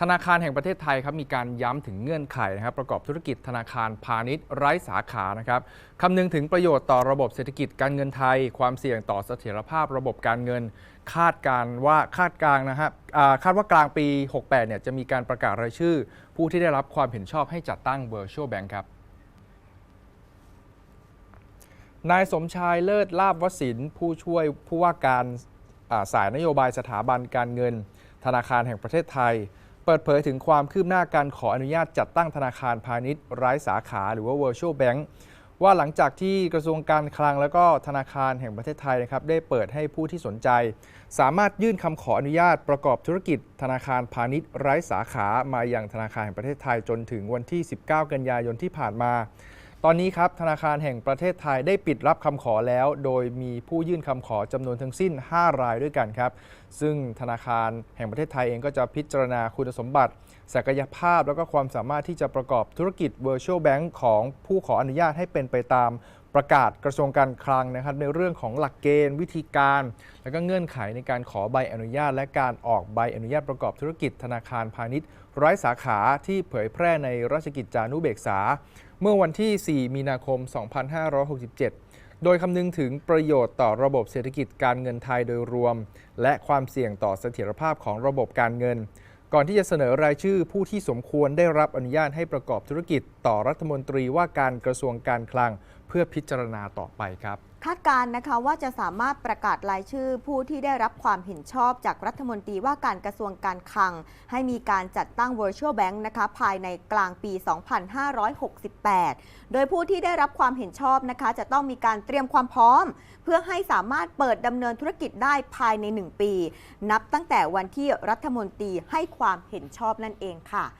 ธนาคารแห่งประเทศไทยครับมีการย้ำถึงเงื่อนไขนะครับประกอบธุรกิจธนาคารพาณิชย์ไร้สาขานะครับคำนึงถึงประโยชน์ต่อระบบเศรษฐกิจการเงินไทย ความเสี่ยงต่อเสถียรภาพระบบการเงิน คาดการว่าคาดการนะครับคาดว่ากลางปี 68เนี่ยจะมีการประกาศรายชื่อ ผู้ที่ได้รับความเห็นชอบให้จัดตั้ง Virtual Bank ครับนายสมชายเลิศลาบวสินผู้ช่วยผู้ว่าการสายนโยบายสถาบันการเงิน ธนาคารแห่งประเทศไทย เปิดเผยถึงความคืบหน้าการขออนุญาตจัดตั้งธนาคารพาณิชย์ไร้สาขาหรือว่า Virtual Bank ว่าหลังจากที่กระทรวงการคลังและก็ธนาคารแห่งประเทศไทยนะครับได้เปิดให้ผู้ที่สนใจ สามารถยื่นคำขออนุญาตประกอบธุรกิจ ธนาคารพาณิชย์ไร้สาขามาอย่างธนาคารแห่งประเทศไทยจนถึงวันที่ 19 กันยายนที่ผ่านมา ตอนนี้ครับธนาคารแห่งประเทศไทยได้ปิดรับคำขอแล้ว โดยมีผู้ยื่นคำขอจำนวนทั้งสิ้น 5 รายด้วยกันครับ ซึ่งธนาคารแห่งประเทศไทยเองก็จะพิจารณาคุณสมบัติ ศักยภาพ แล้วก็ความสามารถที่จะประกอบธุรกิจ Virtual Bank ของผู้ขออนุญาตให้เป็นไปตาม ประกาศกระทรวงการคลังนะครับในเรื่องของหลักเกณฑ์วิธีการ และก็เงื่อนไขในการขอใบอนุญาต และการออกใบอนุญาตประกอบธุรกิจธนาคารพาณิชย์ไร้สาขาที่เผยแพร่ในราชกิจจานุเบกษา เมื่อวันที่ 4 มีนาคม 2567 โดยคำนึงถึงประโยชน์ต่อระบบเศรษฐกิจการเงินไทยโดยรวม และความเสี่ยงต่อเสถียรภาพของระบบการเงิน ก่อนที่จะเสนอรายชื่อผู้ที่สมควรได้รับอนุญาตให้ประกอบธุรกิจ ต่อรัฐมนตรีว่าการกระทรวงการคลัง เพื่อพิจารณาต่อไปครับ คาดการณ์นะคะว่าจะสามารถประกาศรายชื่อผู้ที่ได้รับความเห็นชอบจากรัฐมนตรีว่าการกระทรวงการคลัง ให้มีการจัดตั้ง Virtual Bank นะคะภายในกลางปี 2568 โดยผู้ที่ได้รับความเห็นชอบนะคะจะต้องมีการเตรียมความพร้อม เพื่อให้สามารถเปิดดำเนินธุรกิจได้ภายใน 1 ปี นับตั้งแต่วันที่รัฐมนตรีให้ความเห็นชอบนั่นเองค่ะ